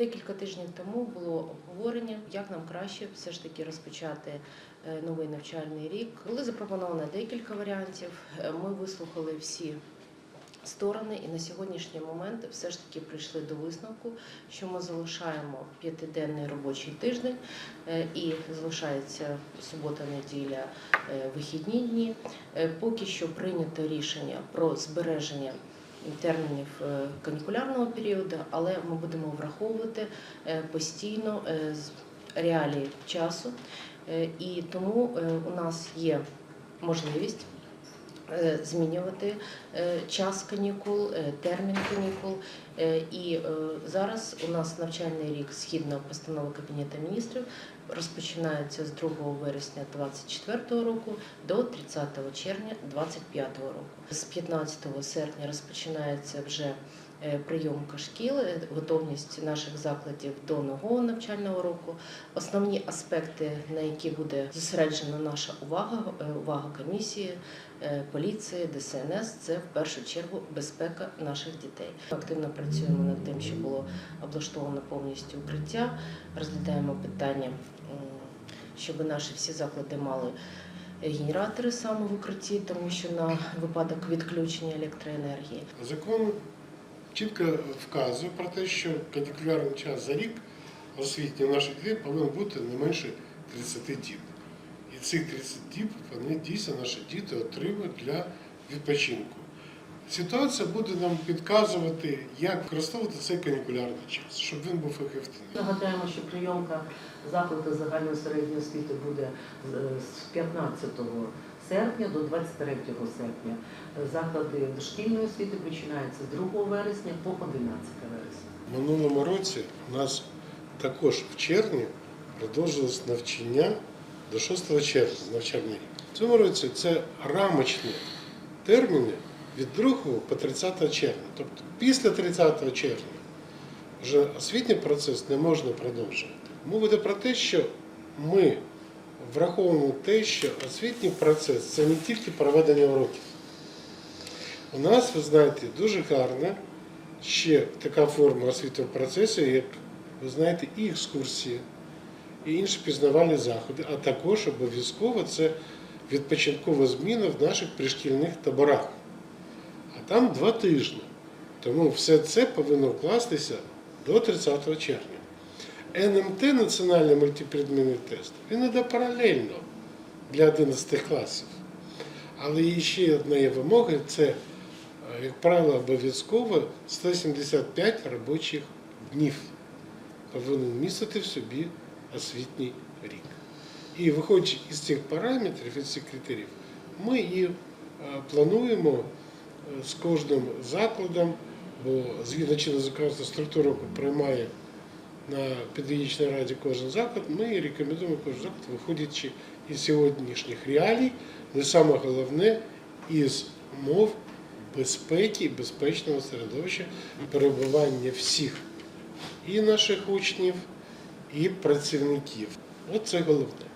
Декілька тижнів тому було обговорення, як нам краще все ж таки розпочати е, новий навчальний рік. Були запропоновано декілька варіантів. Е, Ми вислухали всі сторони, і на сьогоднішній момент все ж таки прийшли до висновку, що ми залишаємо п'ятиденний робочий тиждень е, і залишається субота, неділя, е, вихідні дні. Поки що прийнято рішення про збереження термінів е, канікулярного періоду, але ми будемо враховувати е, постійно е, з- реалії часу, і тому у нас є можливість змінювати е, час канікул, е, термін канікул. Е, І е, зараз у нас навчальний рік згідно постанови Кабінету міністрів розпочинається з 2 вересня 2024 року до 30 червня 2025 року. З 15 серпня розпочинається вже е, прийомка шкіл, е, готовність наших закладів до нового навчального року. Основні аспекти, на які буде зосереджена наша увага, е, увага комісії, е, поліції, ДСНС, це в першу чергу безпека наших дітей. Активно працюємо над тим, щоб було облаштовано повністю укриття. Розглядаємо питання, щоб наші всі заклади мали генератори саме в укритті, тому що на випадок відключення електроенергії. Закон чітко вказує про те, що канікулярний час за рік освітній наших дітей повинен бути не менше 30 діб. І цих 30 діб вони дійсно наші діти отримують для відпочинку. Ситуація буде нам підказувати, як використовувати цей канікулярний час, щоб він був ефективним. Нагадаємо, що прийомка закладу загальної середньої освіти буде з- з 15 серпня до 23 серпня. Заклади дошкільної освіти починаються з 2 вересня по 11 вересня. Минулому році у нас також в червні продовжилось навчання до 6 червня навчальний рік. В цьому році це рамочні терміни від 2 по 30 червня. Тобто після 30 червня вже освітній процес не можна продовжувати. Йде про те, що ми враховуємо те, що освітній процес це не тільки проведення уроків. У нас, ви знаєте, дуже гарна ще така форма освітнього процесу, як ви знаєте, і екскурсії, і інші пізнавальні заходи, а також обов'язково це відпочинкова зміна в наших пришкільних таборах. А там два тижні. Тому все це повинно вкластися до 30 червня. НМТ національний мультипредмінний тест, він іде паралельно для 11 класів. Але є ще одна є вимога це, е, як правило, обов'язково 175 робочих днів повинен містити в собі освітній рік. І виходячи із цих параметрів, із цих критеріїв, ми і е, плануємо е, з кожним закладом, бо згідно чинного законодавства структуру приймає на педагогічній раді кожен заклад, ми рекомендуємо кожен заклад, виходячи із сьогоднішніх реалій, але саме головне із мов безпеки безпечного середовища перебування всіх і наших учнів, і працівників. Оце головне.